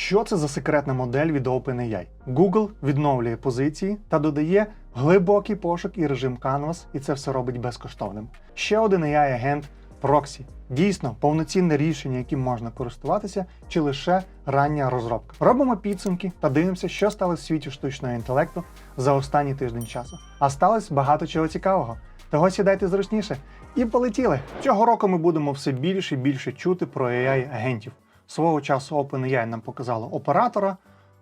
Що це за секретна модель від OpenAI? Google відновлює позиції та додає глибокий пошук і режим Canvas, і це все робить безкоштовним. Ще один AI-агент Proxy. Дійсно, повноцінне рішення, яким можна користуватися, чи лише рання розробка. Робимо підсумки та дивимося, що сталося в світі штучного інтелекту за останній тиждень часу. А сталося багато чого цікавого. Того сідайте зручніше і полетіли. Цього року ми будемо все більше і більше чути про AI-агентів. Свого часу OpenAI нам показало оператора,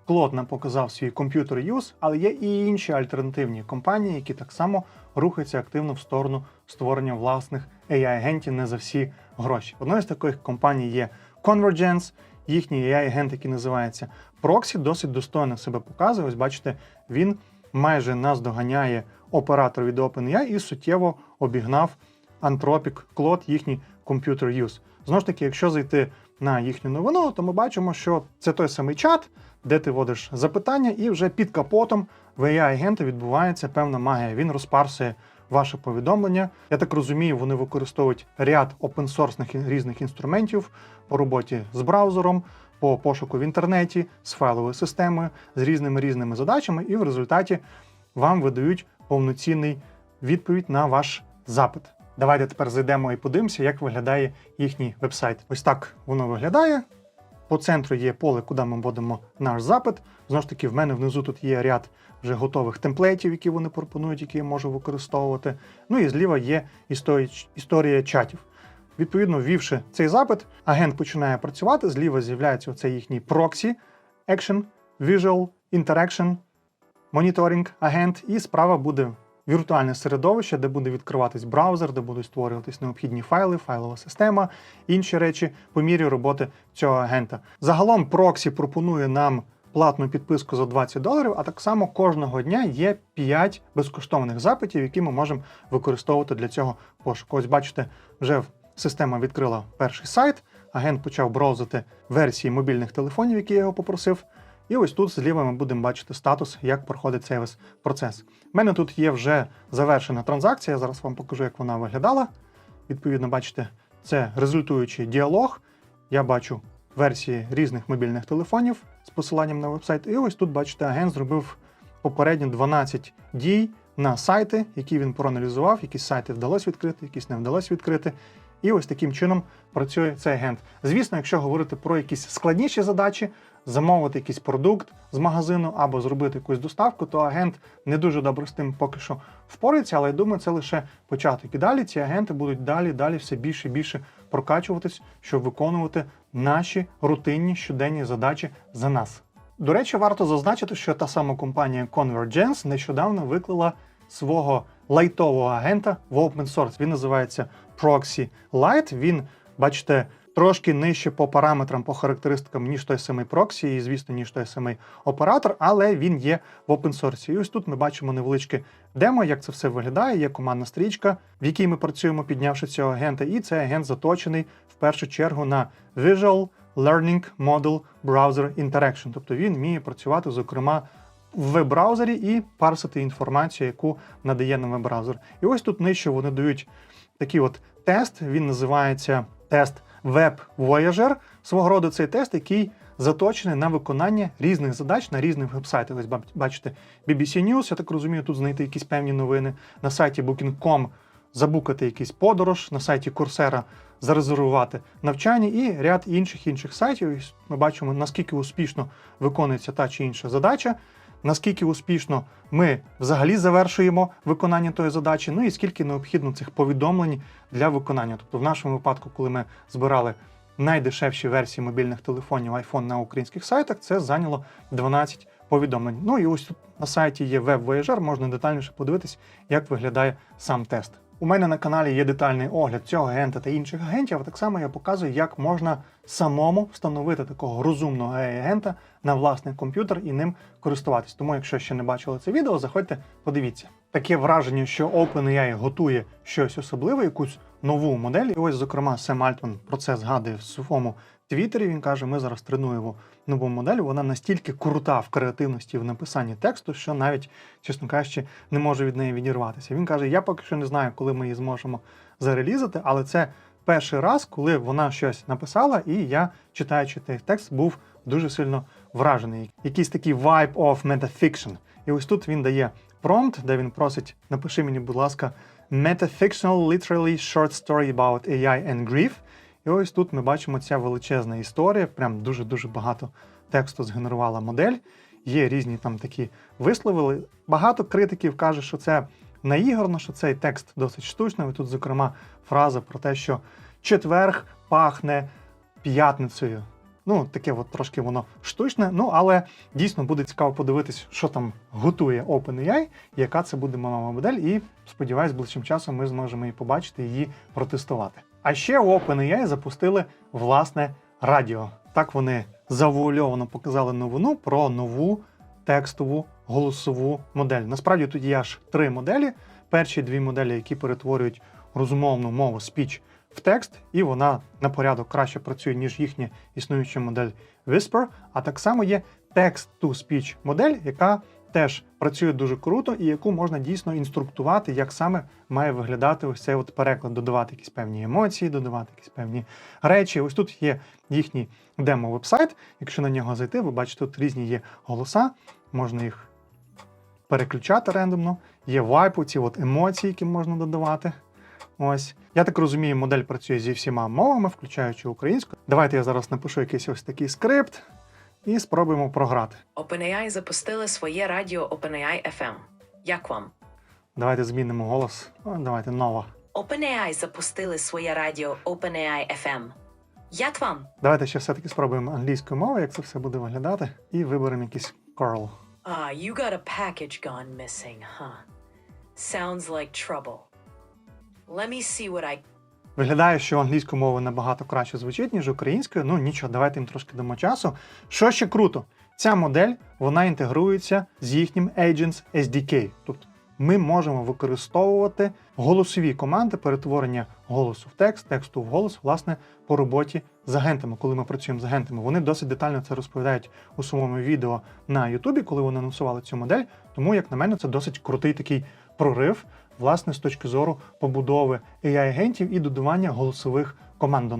Клод нам показав свій комп'ютер юз, але є і інші альтернативні компанії, які так само рухаються активно в сторону створення власних AI-агентів не за всі гроші. Одною з таких компаній є Convergence, їхній AI-агент, який називається Proxy, досить достойно себе показує. Ось бачите, він майже наздоганяє оператор від OpenAI і суттєво обігнав Anthropic Claude, їхній комп'ютер юз. Знову ж таки, якщо зайти на їхню новину, то ми бачимо, що це той самий чат, де ти вводиш запитання, і вже під капотом в AI-агента відбувається певна магія. Він розпарсує ваше повідомлення. Я так розумію, вони використовують ряд опенсорсних різних інструментів по роботі з браузером, по пошуку в інтернеті, з файловою системою, з різними різними задачами, і в результаті вам видають повноцінний відповідь на ваш запит. Давайте тепер зайдемо і подивимося, як виглядає їхній вебсайт. Ось так воно виглядає. По центру є поле, куди ми вводимо наш запит. Знову ж таки, в мене внизу тут є ряд вже готових темплейтів, які вони пропонують, які я можу використовувати. Ну і зліва є історія, чатів. Відповідно, ввівши цей запит, агент починає працювати. Зліва з'являється оцей їхній proxy, Action, Visual, Interaction, Monitoring агент, і справа буде віртуальне середовище, де буде відкриватись браузер, де будуть створюватись необхідні файли, файлова система, інші речі по мірі роботи цього агента. Загалом Proxy пропонує нам платну підписку за 20 доларів, а так само кожного дня є 5 безкоштовних запитів, які ми можемо використовувати для цього пошуку. Ось бачите, вже система відкрила перший сайт, агент почав браузити версії мобільних телефонів, які я його попросив. І ось тут зліва ми будемо бачити статус, як проходить цей весь процес. У мене тут є вже завершена транзакція. Я зараз вам покажу, як вона виглядала. Відповідно, бачите, це результуючий діалог. Я бачу версії різних мобільних телефонів з посиланням на вебсайт. І ось тут, бачите, агент зробив попередні 12 дій на сайти, які він проаналізував, якісь сайти вдалося відкрити, якісь не вдалося відкрити. І ось таким чином працює цей агент. Звісно, якщо говорити про якісь складніші задачі, замовити якийсь продукт з магазину або зробити якусь доставку, то агент не дуже добре з тим поки що впорається, але я думаю, це лише початок. І далі ці агенти будуть далі, далі все більше і більше прокачуватись, щоб виконувати наші рутинні щоденні задачі за нас. До речі, варто зазначити, що та сама компанія Convergence нещодавно виклала свого лайтового агента в open source. Він називається Proxy Lite. Він, бачите, трошки нижче по параметрам, по характеристикам, ніж той самий Proxy, і, звісно, ніж той самий оператор, але він є в source. І ось тут ми бачимо невеличке демо, як це все виглядає. Є командна стрічка, в якій ми працюємо, піднявши цього агента. І цей агент заточений в першу чергу на Visual Learning Model Browser Interaction. Тобто він вміє працювати, зокрема, в веб-браузері і парсити інформацію, яку надає нам веб-браузер. І ось тут нижче вони дають такий от тест. Він називається тест Web Voyager. Свого роду цей тест, який заточений на виконання різних задач на різних веб-сайтах. Ось бач- бачите, BBC News, я так розумію, тут знайти якісь певні новини. На сайті Booking.com забукати якийсь подорож, на сайті Coursera зарезервувати навчання і ряд інших інших сайтів. Ми бачимо, наскільки успішно виконується та чи інша задача, наскільки успішно ми взагалі завершуємо виконання тої задачі, ну і скільки необхідно цих повідомлень для виконання. Тобто, в нашому випадку, коли ми збирали найдешевші версії мобільних телефонів iPhone на українських сайтах, це зайняло 12 повідомлень. Ну і ось тут на сайті є веб-вояжер, можна детальніше подивитись, як виглядає сам тест. У мене на каналі є детальний огляд цього агента та інших агентів. а Так само я показую, як можна самому встановити такого розумного агента на власний комп'ютер і ним користуватись. Тому, якщо ще не бачили це відео, заходьте, подивіться. Таке враження, що OpenAI готує щось особливе, якусь нову модель. І ось, зокрема, Сем Альтман про це згадує в своєму Твіттері. Він каже: ми зараз тренуємо нову модель. Вона настільки крута в креативності в написанні тексту, що навіть, чесно кажучи, не може від неї відірватися. Він каже: Я поки що не знаю, коли ми її зможемо зарелізати, але це перший раз, коли вона щось написала, і я, читаючи цей текст, був дуже сильно вражений. Якийсь такий vibe of metafiction. І ось тут він дає промпт, де він просить: напиши мені, будь ласка, metafictional literally short story about AI and grief. І ось тут ми бачимо ця величезна історія, прям дуже-дуже багато тексту згенерувала модель. Є різні там такі вислови. Багато критиків каже, що це наігорно, що цей текст досить штучний. Тут, зокрема, фраза про те, що четверг пахне п'ятницею. Ну, таке от трошки воно штучне. Ну, але дійсно буде цікаво подивитись, що там готує OpenAI, яка це буде мова модель, і сподіваюсь, ближчим часом ми зможемо її побачити її протестувати. А ще OpenAI запустили власне радіо. Так вони завуальовано показали новину про нову текстову голосову модель. Насправді тут є аж три моделі. Перші дві моделі, які перетворюють розумовну мову speech в текст, і вона на порядок краще працює, ніж їхня існуюча модель Whisper. А так само є text-to-speech модель, яка теж працює дуже круто, і яку можна дійсно інструктувати, як саме має виглядати ось цей от переклад, додавати якісь певні емоції, додавати якісь певні речі. Ось тут є їхній демо-вебсайт. Якщо на нього зайти, ви бачите, тут різні є голоса, можна їх переключати рандомно. Є вайпу, ці от емоції, які можна додавати. Ось. Я так розумію, модель працює зі всіма мовами, включаючи українську. Давайте я зараз напишу якийсь ось такий скрипт і спробуємо програти. OpenAI запустили своє радіо OpenAI FM. Як вам? Давайте змінимо голос. Давайте нова. OpenAI запустили своє радіо OpenAI FM. Як вам? Давайте ще все-таки спробуємо англійською мовою, як це все буде виглядати, і виберемо якийсь curl. Ah, you got a package gone missing, huh? Sounds like trouble. Let me see what I Виглядає, що англійською мовою набагато краще звучить, ніж українською. Ну нічого, давайте їм трошки дамо часу. Що ще круто, ця модель вона інтегрується з їхнім Agents SDK. Тобто ми можемо використовувати голосові команди перетворення голосу в текст, тексту в голос, власне, по роботі з агентами, коли ми працюємо з агентами. Вони досить детально це розповідають у своєму відео на Ютубі, коли вони анонсували цю модель. Тому, як на мене, це досить крутий такий прорив, власне, з точки зору побудови AI-агентів і додавання голосових команд.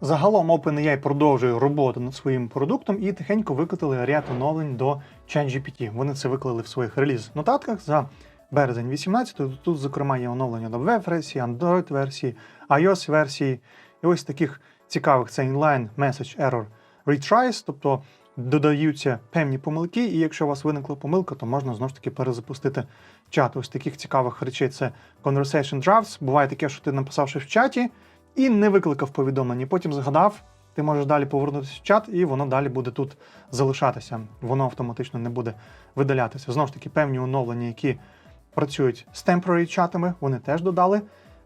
Загалом OpenAI продовжує роботу над своїм продуктом і тихенько викотили ряд оновлень до ChatGPT. Вони це виклали в своїх реліз-нотатках за березень 18 Тут, зокрема, є оновлення до веб-версії, Android-версії, iOS-версії. І ось таких цікавих це inline message error retries, тобто додаються певні помилки, і якщо у вас виникла помилка, то можна знову ж таки перезапустити чат. Ось таких цікавих речей це conversation drafts. Буває таке, що ти написавши в чаті і не викликав повідомлення. Потім згадав, ти можеш далі повернутися в чат, і воно далі буде тут залишатися. Воно автоматично не буде видалятися. Знову ж таки, певні оновлення, які працюють з temporary чатами, вони теж додали.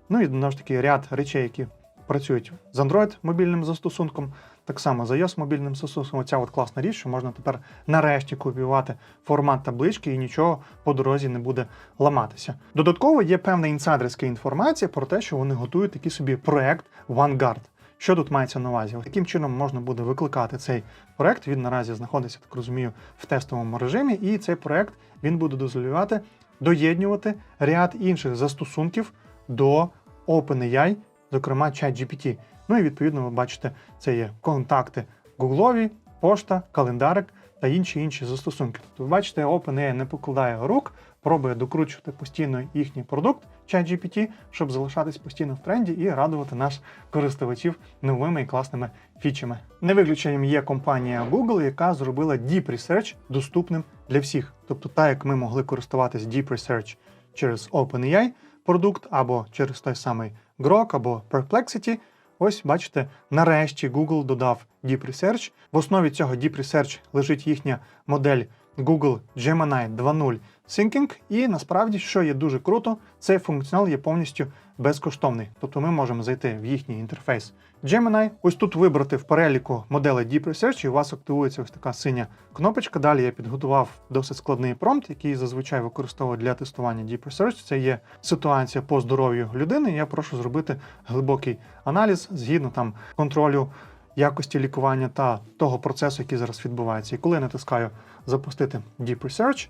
Ну і знову ж таки ряд речей, які працюють з Android мобільним застосунком, так само з iOS мобільним застосунком. Оця от класна річ, що можна тепер нарешті копіювати формат таблички і нічого по дорозі не буде ламатися. Додатково є певна інсайдерська інформація про те, що вони готують такий собі проект Vanguard. Що тут мається на увазі? Таким чином можна буде викликати цей проект. Він наразі знаходиться, так розумію, в тестовому режимі, і цей проект він буде дозволяти доєднювати ряд інших застосунків до OpenAI, зокрема ChatGPT. Ну і відповідно ви бачите, це є контакти Гуглові, пошта, календарик та інші інші застосунки. Тобто, ви бачите, OpenAI не покладає рук, пробує докручувати постійно їхній продукт ChatGPT, щоб залишатись постійно в тренді і радувати нас користувачів новими і класними фічами. Не виключенням є компанія Google, яка зробила Deep Research доступним для всіх. Тобто, так як ми могли користуватись Deep Research через OpenAI продукт або через той самий Grok або Perplexity, Ось бачите, нарешті Google додав Deep Research. В основі цього Deep Research лежить їхня модель Google Gemini 2.0 Thinking. І насправді, що є дуже круто, цей функціонал є повністю безкоштовний. Тобто ми можемо зайти в їхній інтерфейс Gemini, ось тут вибрати в переліку моделей Deep Research, і у вас активується ось така синя кнопочка. Далі я підготував досить складний промпт, який зазвичай використовують для тестування Deep Research. Це є ситуація по здоров'ю людини. Я прошу зробити глибокий аналіз згідно там контролю якості лікування та того процесу, який зараз відбувається. І коли я натискаю запустити Deep Research,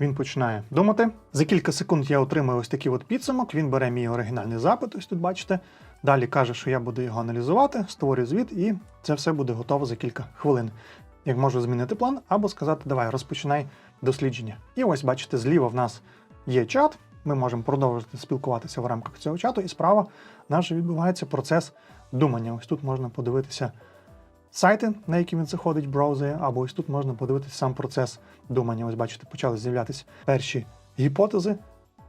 Він починає думати. За кілька секунд я отримую ось такий от підсумок. Він бере мій оригінальний запит, ось тут бачите. Далі каже, що я буду його аналізувати, створюю звіт, і це все буде готово за кілька хвилин. Як можу змінити план, або сказати, давай, розпочинай дослідження. І ось бачите, зліва в нас є чат. Ми можемо продовжити спілкуватися в рамках цього чату, і справа же відбувається процес думання. Ось тут можна подивитися сайти, на які він заходить в браузері, або ось тут можна подивитися сам процес думання. Ось бачите, почали з'являтися перші гіпотези,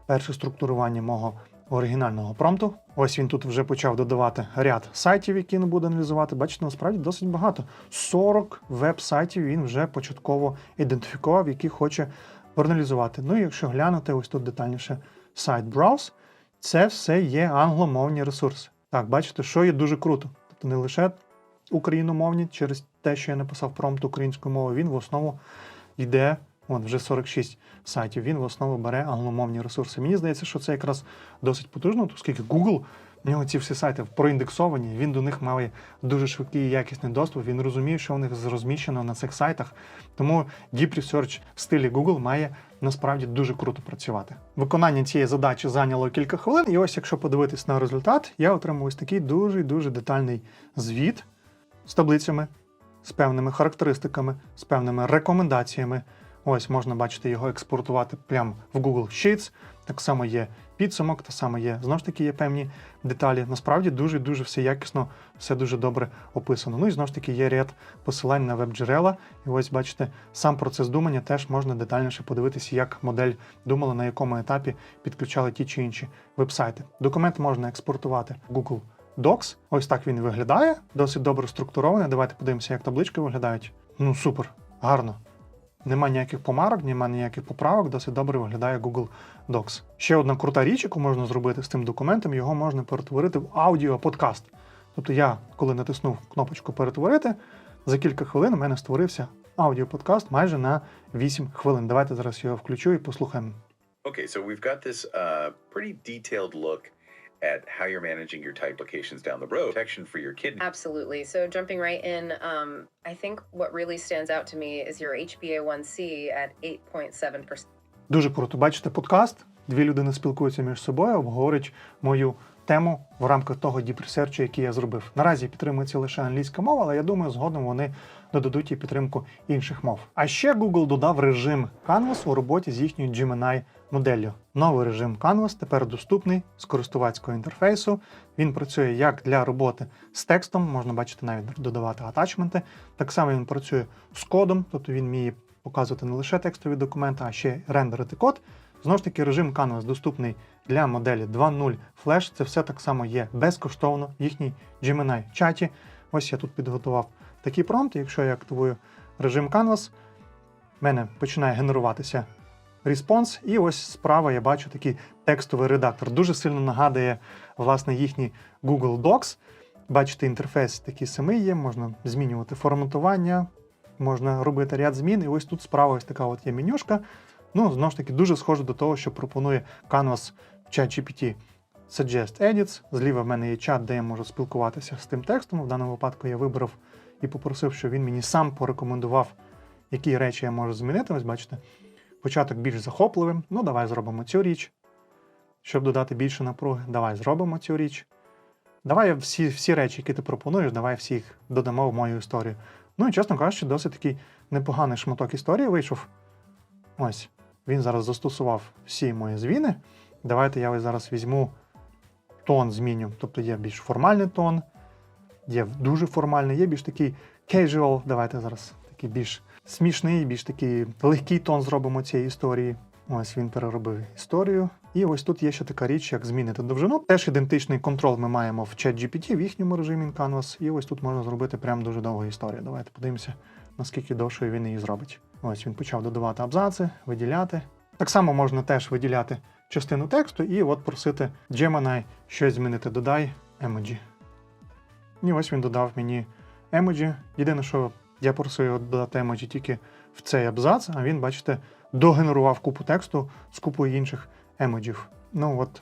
перше структурування мого оригінального промпту. Ось він тут вже почав додавати ряд сайтів, які він буде аналізувати. Бачите, насправді досить багато. 40 веб-сайтів він вже початково ідентифікував, які хоче проаналізувати. Ну і якщо глянути ось тут детальніше сайт Browse, це все є англомовні ресурси. Так, бачите, що є дуже круто. Тобто не лише україномовні через те, що я написав промпт українською мовою, він в основу йде. От вже 46 сайтів. Він в основу бере англомовні ресурси. Мені здається, що це якраз досить потужно, оскільки Google, в нього ці всі сайти проіндексовані, він до них має дуже швидкий і якісний доступ. Він розуміє, що у них розміщено на цих сайтах. Тому Deep Research в стилі Google має насправді дуже круто працювати. Виконання цієї задачі зайняло кілька хвилин, і ось, якщо подивитись на результат, я отримав ось такий дуже дуже детальний звіт з таблицями, з певними характеристиками, з певними рекомендаціями. Ось можна бачити його експортувати прямо в Google Sheets. Так само є підсумок, так само є знову ж таки є певні деталі. Насправді дуже дуже все якісно, все дуже добре описано. Ну і знову ж таки є ряд посилань на веб-джерела. І ось бачите, сам процес думання теж можна детальніше подивитися, як модель думала, на якому етапі підключали ті чи інші веб-сайти. Документ можна експортувати в Google Docs. Ось так він виглядає, досить добре структурований. Давайте подивимося, як таблички виглядають. Ну супер, гарно. Нема ніяких помарок, нема ніяких поправок, досить добре виглядає Google Docs. Ще одна крута річ, яку можна зробити з цим документом, його можна перетворити в аудіоподкаст. Тобто я, коли натиснув кнопочку перетворити, за кілька хвилин у мене створився аудіоподкаст майже на 8 хвилин. Давайте зараз його включу і послухаємо. Okay, so we've got this uh, pretty detailed look at how you're managing your type applications down the road. Protection for your kidney. Absolutely. So jumping right in, um, I think what really stands out to me is your HbA1c at 8.7%. Дуже круто. Бачите подкаст. Дві людини спілкуються між собою, обговорюють мою тему в рамках того Deep Research, який я зробив. Наразі підтримується лише англійська мова, але я думаю, згодом вони додадуть і підтримку інших мов. А ще Google додав режим Canvas у роботі з їхньою Gemini моделлю. Новий режим Canvas тепер доступний з користувацького інтерфейсу. Він працює як для роботи з текстом, можна бачити навіть додавати атачменти. Так само він працює з кодом, тобто він вміє показувати не лише текстові документи, а ще рендерити код. Знову ж таки, режим Canvas доступний для моделі 2.0 Flash. Це все так само є безкоштовно в їхній Gemini чаті. Ось я тут підготував такий промпт. Якщо я активую режим Canvas, в мене починає генеруватися респонс, і ось справа я бачу такий текстовий редактор. Дуже сильно нагадує власне їхній Google Docs. Бачите, інтерфейс такий самий є, можна змінювати форматування, можна робити ряд змін. І ось тут справа ось така от є менюшка. Ну, знову ж таки, дуже схоже до того, що пропонує Canvas в ChatGPT. Suggest Edits. Зліва в мене є чат, де я можу спілкуватися з тим текстом. В даному випадку я вибрав і попросив, щоб він мені сам порекомендував, які речі я можу змінити. Ось бачите, початок більш захопливим. Ну, давай зробимо цю річ. Щоб додати більше напруги, давай зробимо цю річ. Давай всі, всі речі, які ти пропонуєш, давай всі їх додамо в мою історію. Ну і чесно кажучи, досить такий непоганий шматок історії вийшов. Ось, він зараз застосував всі мої звіни. Давайте я ось зараз візьму тон зміню. Тобто є більш формальний тон, є дуже формальний, є більш такий casual. Давайте зараз такий більш смішний, більш такий легкий тон зробимо цієї історії. Ось він переробив історію. І ось тут є ще така річ, як змінити довжину. Теж ідентичний контрол ми маємо в ChatGPT в їхньому режимі Canvas. І ось тут можна зробити прям дуже довгу історію. Давайте подивимося, наскільки довшою він її зробить. Ось він почав додавати абзаци, виділяти. Так само можна теж виділяти частину тексту і от просити Gemini щось змінити. Додай емоджі. І ось він додав мені емоджі. Єдине, що я просив його додати емоджі тільки в цей абзац, а він, бачите, догенерував купу тексту з купою інших емоджів. Ну, от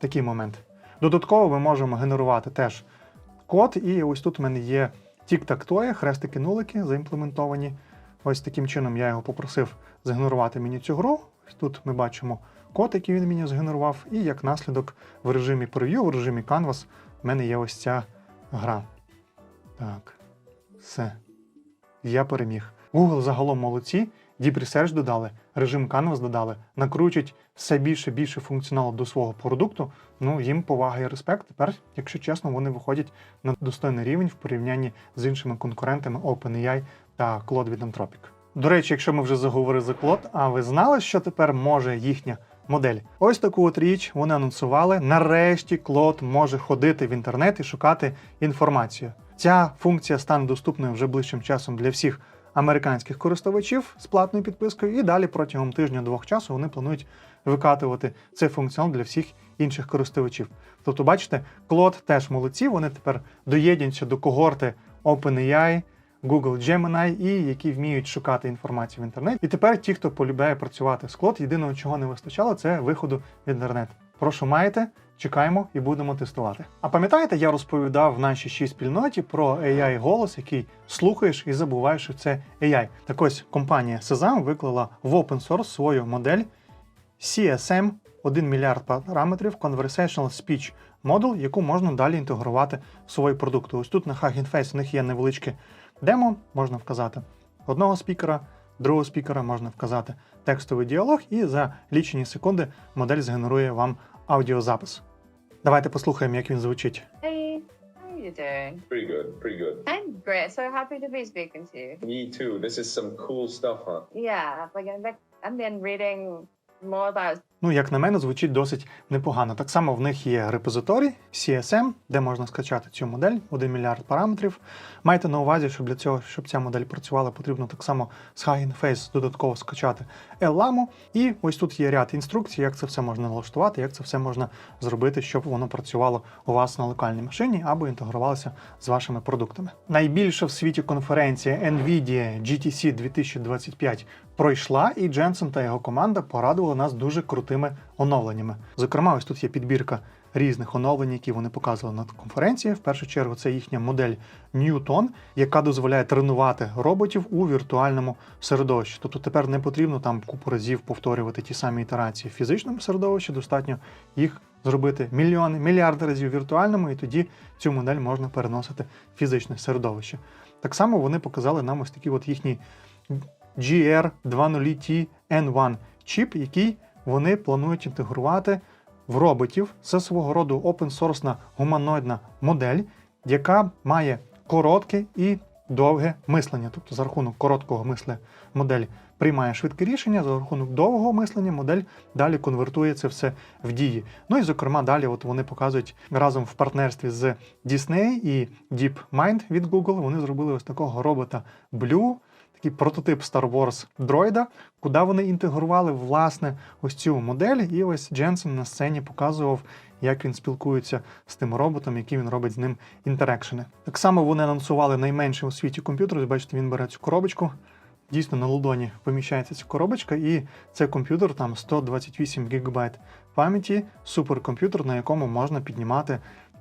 такий момент. Додатково ми можемо генерувати теж код, і ось тут в мене є тік-так-тоє, хрестики-нулики заімплементовані. Ось таким чином я його попросив згенерувати мені цю гру. Тут ми бачимо код, який він мені згенерував, і як наслідок в режимі Preview, в режимі Canvas в мене є ось ця гра. Так, все. Я переміг. Google загалом молодці. Deep Research додали, режим Canvas додали, накручують все більше більше функціоналу до свого продукту. Ну, їм повага і респект. Тепер, якщо чесно, вони виходять на достойний рівень в порівнянні з іншими конкурентами OpenAI та Claude від Anthropic. До речі, якщо ми вже заговорили за Claude, а ви знали, що тепер може їхня модель? Ось таку от річ вони анонсували. Нарешті Claude може ходити в інтернет і шукати інформацію. Ця функція стане доступною вже ближчим часом для всіх американських користувачів з платною підпискою, і далі протягом тижня-двох часу вони планують викатувати цей функціонал для всіх інших користувачів. Тобто, бачите, Claude теж молодці, вони тепер доєднуються до когорти OpenAI, Google Gemini, і які вміють шукати інформацію в інтернеті. І тепер ті, хто полюбляє працювати з Claude, єдиного, чого не вистачало, це виходу в інтернет. Прошу маєте, чекаємо і будемо тестувати. А пам'ятаєте, я розповідав в нашій ще спільноті про AI голос, який слухаєш і забуваєш, що це AI. Так ось компанія Sezam виклала в open source свою модель CSM 1 мільярд параметрів Conversational Speech Model, яку можна далі інтегрувати в свої продукти. Ось тут на Hugging Face у них є невеличке демо, можна вказати одного спікера, другого спікера, можна вказати текстовий діалог, і за лічені секунди модель згенерує вам аудіозапис. Давайте послухаємо, як він звучить. Hey, how are you doing? Pretty good, pretty good. I'm great. So happy to be speaking to you. Me too. This is some cool stuff, huh? Yeah, like I've, I've been reading more about Ну, як на мене, звучить досить непогано. Так само в них є репозиторій CSM, де можна скачати цю модель, 1 мільярд параметрів. Майте на увазі, що для цього, щоб ця модель працювала, потрібно так само з Hugging Face додатково скачати LLAMO. І ось тут є ряд інструкцій, як це все можна налаштувати, як це все можна зробити, щоб воно працювало у вас на локальній машині або інтегрувалося з вашими продуктами. Найбільша в світі конференція NVIDIA GTC 2025 пройшла, і Дженсен та його команда порадували нас дуже крутими оновленнями. Зокрема, ось тут є підбірка різних оновлень, які вони показували на конференції. В першу чергу це їхня модель Newton, яка дозволяє тренувати роботів у віртуальному середовищі. Тобто тепер не потрібно там купу разів повторювати ті самі ітерації в фізичному середовищі, достатньо їх зробити мільйони, мільярди разів віртуальному, і тоді цю модель можна переносити в фізичне середовище. Так само вони показали нам ось такі от їхні GR20T N1 чіп, який вони планують інтегрувати в роботів. Це свого роду open-source гуманоїдна модель, яка має коротке і довге мислення. Тобто за рахунок короткого мислення модель приймає швидке рішення, за рахунок довгого мислення модель далі конвертує це все в дії. Ну і зокрема, далі от вони показують разом в партнерстві з Disney і DeepMind від Google. Вони зробили ось такого робота Blue, такий прототип Star Wars дроїда, куди вони інтегрували власне ось цю модель. І ось Дженсен на сцені показував, як він спілкується з тим роботом, які він робить з ним інтерекшени. Так само вони анонсували найменший у світі комп'ютер. Бачите, він бере цю коробочку. Дійсно, на ладоні поміщається ця коробочка, і це комп'ютер там 128 ГБ пам'яті, суперкомп'ютер, на якому можна піднімати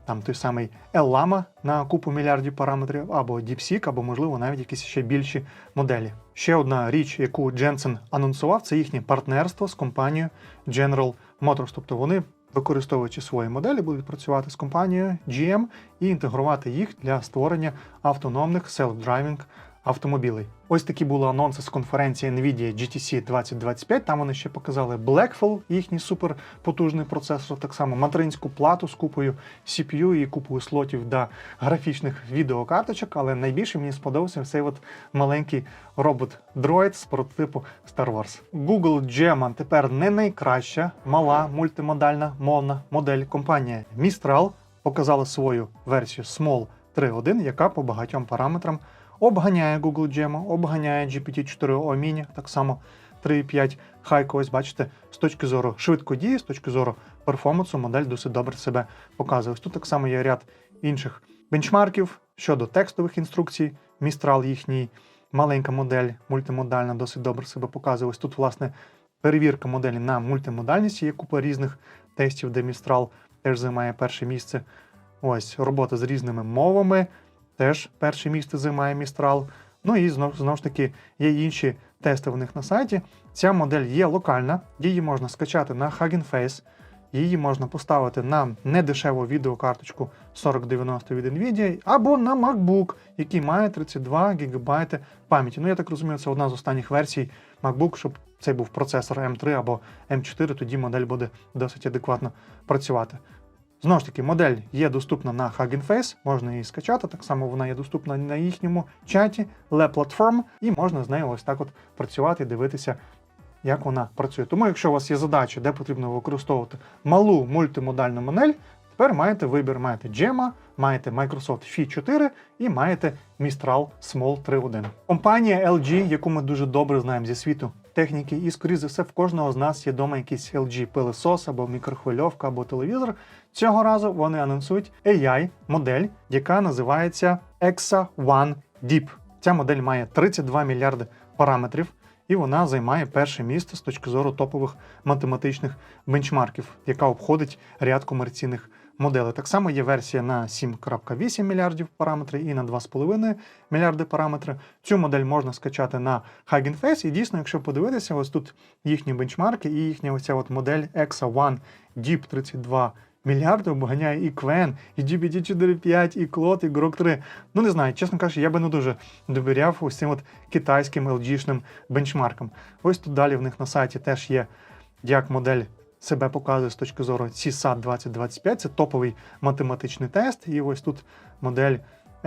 там той самий L-Lama на купу мільярдів параметрів, або DeepSeek, або, можливо, навіть якісь ще більші моделі. Ще одна річ, яку Jensen анонсував, це їхнє партнерство з компанією General Motors. Тобто вони, використовуючи свої моделі, будуть працювати з компанією GM і інтегрувати їх для створення автономних self-driving автомобілей. Ось такі були анонси з конференції Nvidia GTC 2025. Там вони ще показали Blackwell, їхній суперпотужний процесор, так само материнську плату з купою CPU і купою слотів для графічних відеокарточок. Але найбільше мені сподобався цей от маленький робот-дроїд з прототипу Star Wars. Google Gemma тепер не найкраща мала мультимодальна мовна модель. Компанія Mistral показала свою версію Small 3.1, яка по багатьом параметрам обганяє Google Gemma, обганяє GPT-4o Mini, так само 3.5 Хайко. Ось бачите, з точки зору швидкодії, з точки зору перформансу, модель досить добре себе показує. Ось тут так само є ряд інших бенчмарків щодо текстових інструкцій. Mistral їхній маленька модель, мультимодальна, досить добре себе показує. Ось тут, власне, перевірка моделі на мультимодальність. Є купа різних тестів, де Mistral теж займає перше місце. Ось робота з різними мовами. Теж перше місце займає Містрал. Ну і знов, знову ж таки є інші тести в них на сайті. Ця модель є локальна, її можна скачати на Hugging Face, її можна поставити на недешеву відеокарточку 4090 від Nvidia або на MacBook, який має 32 ГБ пам'яті. Ну, я так розумію, це одна з останніх версій MacBook, щоб цей був процесор M3 або M4, тоді модель буде досить адекватно працювати. Знову ж таки, модель є доступна на Hugging Face, можна її скачати. Так само вона є доступна на їхньому чаті Le Platform, і можна з нею ось так от працювати дивитися, як вона працює. Тому, якщо у вас є задача, де потрібно використовувати малу мультимодальну модель, тепер маєте вибір: маєте Gemma, маєте Microsoft Phi 4 і маєте Mistral Small 3.1. Компанія LG, яку ми дуже добре знаємо зі світу техніки, і, скоріш за все, в кожного з нас є вдома якийсь LG пилисос або мікрохвильовка, або телевізор. Цього разу вони анонсують AI-модель, яка називається EXA One Deep. Ця модель має 32 мільярди параметрів, і вона займає перше місце з точки зору топових математичних бенчмарків, яка обходить ряд комерційних моделей. Так само є версія на 7,8 мільярдів параметрів і на 2,5 мільярди параметри. Цю модель можна скачати на Hugging Face, і дійсно, якщо подивитися, ось тут їхні бенчмарки і їхня оця от модель EXA One Deep 32 мільярди обганяє і Квен, і GPT-4.5, і Клот, і Грок 3. Ну не знаю, чесно кажучи, я би не дуже довіряв цим от китайським LG-шним бенчмаркам. Ось тут далі в них на сайті теж є, як модель себе показує з точки зору CSAT 2025. Це топовий математичний тест. І ось тут модель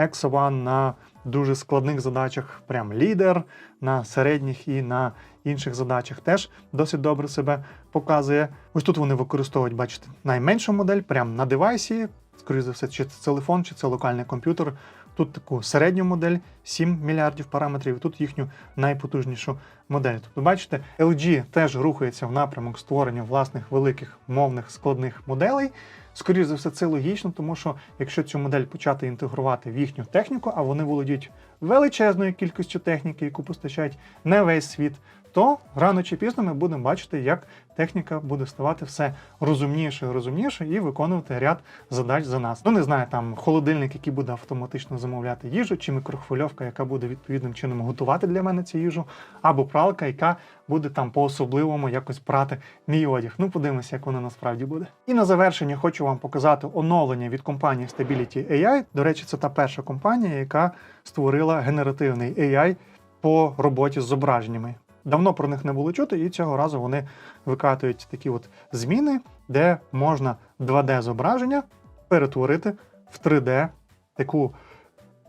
EXA-1 на дуже складних задачах, прям лідер, на середніх і на інших задачах теж досить добре себе показує. Ось тут вони використовують, бачите, найменшу модель прямо на девайсі. Скоріше за все, чи це телефон, чи це локальний комп'ютер. Тут таку середню модель 7 мільярдів параметрів, і тут їхню найпотужнішу модель. Тобто, бачите, LG теж рухається в напрямок створення власних великих мовних складних моделей. Скоріше за все, це логічно, тому що якщо цю модель почати інтегрувати в їхню техніку, а вони володіють величезною кількістю техніки, яку постачають не весь світ, то рано чи пізно ми будемо бачити, як техніка буде ставати все розумніше і розумніше і виконувати ряд задач за нас. Ну не знаю, там холодильник, який буде автоматично замовляти їжу, чи мікрохвильовка, яка буде відповідним чином готувати для мене цю їжу, або пралка, яка буде там по-особливому якось прати мій одяг. Ну, подивимося, як воно насправді буде. І на завершення хочу вам показати оновлення від компанії Stability AI. До речі, це та перша компанія, яка створила генеративний AI по роботі з зображеннями. Давно про них не було чути, і цього разу вони викатують такі от зміни, де можна 2D зображення перетворити в 3D таку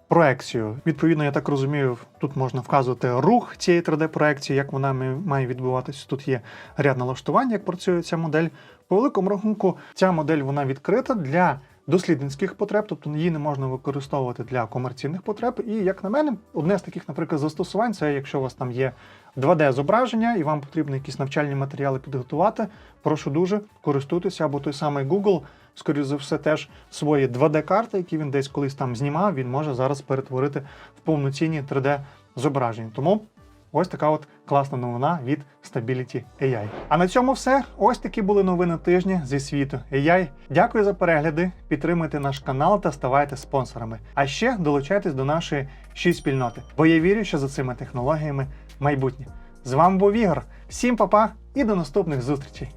проекцію. Відповідно, я так розумію, тут можна вказувати рух цієї 3D-проекції, як вона має відбуватися. Тут є ряд налаштувань, як працює ця модель. По великому рахунку, ця модель вона відкрита для дослідницьких потреб, тобто її не можна використовувати для комерційних потреб. І як на мене, одне з таких, наприклад, застосувань це якщо у вас там є 2D-зображення і вам потрібно якісь навчальні матеріали підготувати. Прошу дуже користуйтеся, або той самий Google, скоріше за все, теж свої 2D-карти, які він десь колись там знімав, він може зараз перетворити в повноцінні 3D-зображення. Тому ось така от класна новина від Stability AI. А на цьому все. Ось такі були новини тижня зі світу AI. Дякую за перегляди. Підтримуйте наш канал та ставайте спонсорами. А ще долучайтесь до нашої шість спільноти, бо я вірю, що за цими технологіями майбутнє. З вами був Ігор. Всім па-па і до наступних зустрічей!